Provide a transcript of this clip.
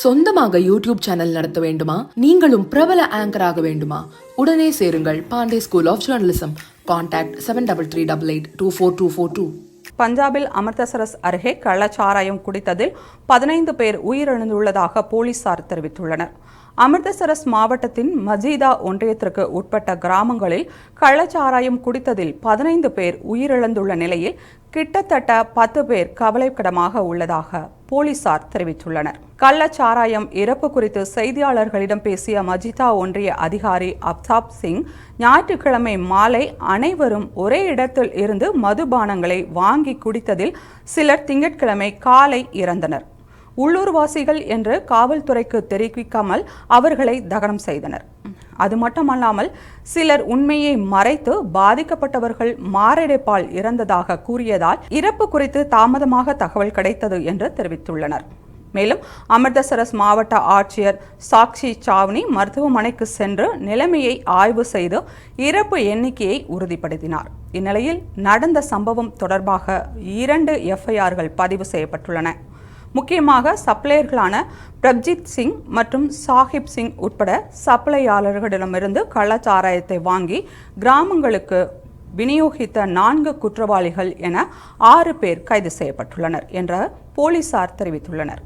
சொந்தமாக YouTube channel நடத்த வேண்டுமா? நீங்களும் பிரபல ஆங்கர் ஆக வேண்டுமா? உடனே சேருங்கள் Pandey school of journalism contact seven double three double eight two four two four two பஞ்சாபில் அமிர்தசரஸ் அருகே கள்ளச்சாராயம் குடித்ததில் பதினைந்து பேர் உயிரிழந்துள்ளதாக போலீசார் தெரிவித்துள்ளனர். அமிர்தசரஸ் மாவட்டத்தின் மஜீதா ஒன்றியத்திற்கு உட்பட்ட கிராமங்களில் கள்ளச்சாராயம் குடித்ததில் பதினைந்து பேர் உயிரிழந்துள்ள நிலையில் கிட்டத்தட்ட பத்து பேர் கவலைக்கிடமாக உள்ளதாக போலீசார் தெரிவித்துள்ளனர். கள்ளச்சாராயம் இறப்பு குறித்து செய்தியாளர்களிடம் பேசிய மஜிதா ஒன்றிய அதிகாரி அப்தாப் சிங் ஞாயிற்றுக்கிழமை மாலை அனைவரும் ஒரே இடத்தில் இருந்து மதுபானங்களை வாங்கி குடித்ததில் சிலர் திங்கட்கிழமை காலை இறந்தனர். உள்ளூர்வாசிகள் என்று காவல்துறைக்கு தெரிவிக்காமல் அவர்களை தகனம் செய்தனர். அது மட்டுமல்லாமல் சிலர் உண்மையை மறைத்து பாதிக்கப்பட்டவர்கள் மாரடைப்பால் இறந்ததாக கூறியதால் இறப்பு குறித்து தாமதமாக தகவல் கிடைத்தது என்று தெரிவித்துள்ளனர். மேலும் அமிர்தசரஸ் மாவட்ட ஆட்சியர் சாக்ஷி சாவ்னி மருத்துவமனைக்கு சென்று நிலைமையை ஆய்வு செய்து இறப்பு எண்ணிக்கையை உறுதிப்படுத்தினார். இந்நிலையில் நடந்த சம்பவம் தொடர்பாக இரண்டு எஃப்ஐஆர்கள் பதிவு செய்யப்பட்டுள்ளன. முக்கியமாக சப்ளையர்களான பிரப்ஜித் சிங் மற்றும் சாஹிப் சிங் உட்பட சப்ளையாளர்களிடமிருந்து கள்ளச்சாராயத்தை வாங்கி கிராமங்களுக்கு விநியோகித்த நான்கு குற்றவாளிகள் என ஆறு பேர் கைது செய்யப்பட்டுள்ளனர் என்ற போலீசார் தெரிவித்துள்ளனர்.